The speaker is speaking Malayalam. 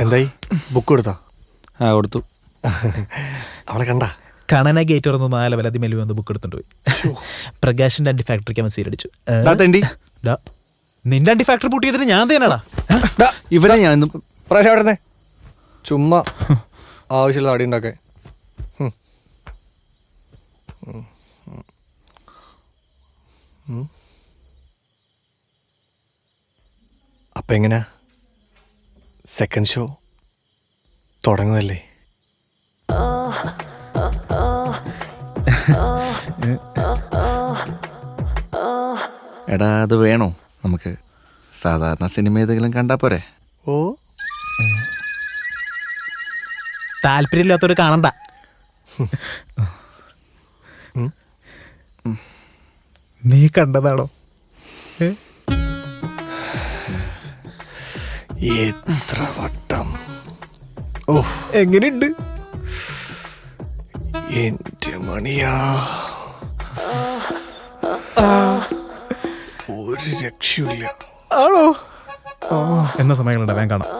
എന്തായി? ബുക്ക് കൊടുത്താ? ആ കൊടുത്തു. അവളെ കണ്ട? കണന ഗേറ്റ് തുറന്ന് നാല് വലതി മെലു വന്ന് ബുക്ക് എടുത്തോണ്ട് പോയി. പ്രകാശിന്റെ അണ്ടി ഫാക്ടറിക്ക് അവൻ സീരടിച്ചു നിന്റെ അണ്ടി ഫാക്ടറി പൂട്ടിയതിന് ഞാൻ തന്നെയാടാ ഇവനെ ഞാൻ പ്രാവശ്യം അവിടെ ചുമ്മാ ആവശ്യമുള്ള അടി ഉണ്ടാക്കാൻ. ഹും. ഉം. ഉം. അപ്പൊ എങ്ങനാ? സെക്കൻഡ് ഷോ തുടങ്ങുമല്ലേ എടാ അത് വേണോ? നമുക്ക് സാധാരണ സിനിമ ഏതെങ്കിലും കണ്ടാ പോരെ? ഓ. താല്പര്യമില്ലാത്തവർ കാണണ്ട. നീ കണ്ടതാണോ? ഏ? എത്ര വട്ടം? ഓ എങ്ങനെയുണ്ട്? എന്റെ മണിയാ. ഒരു രക്ഷയില്ല ആണോ? എന്ന സമയങ്ങളുണ്ട് വേഗം കാണാം?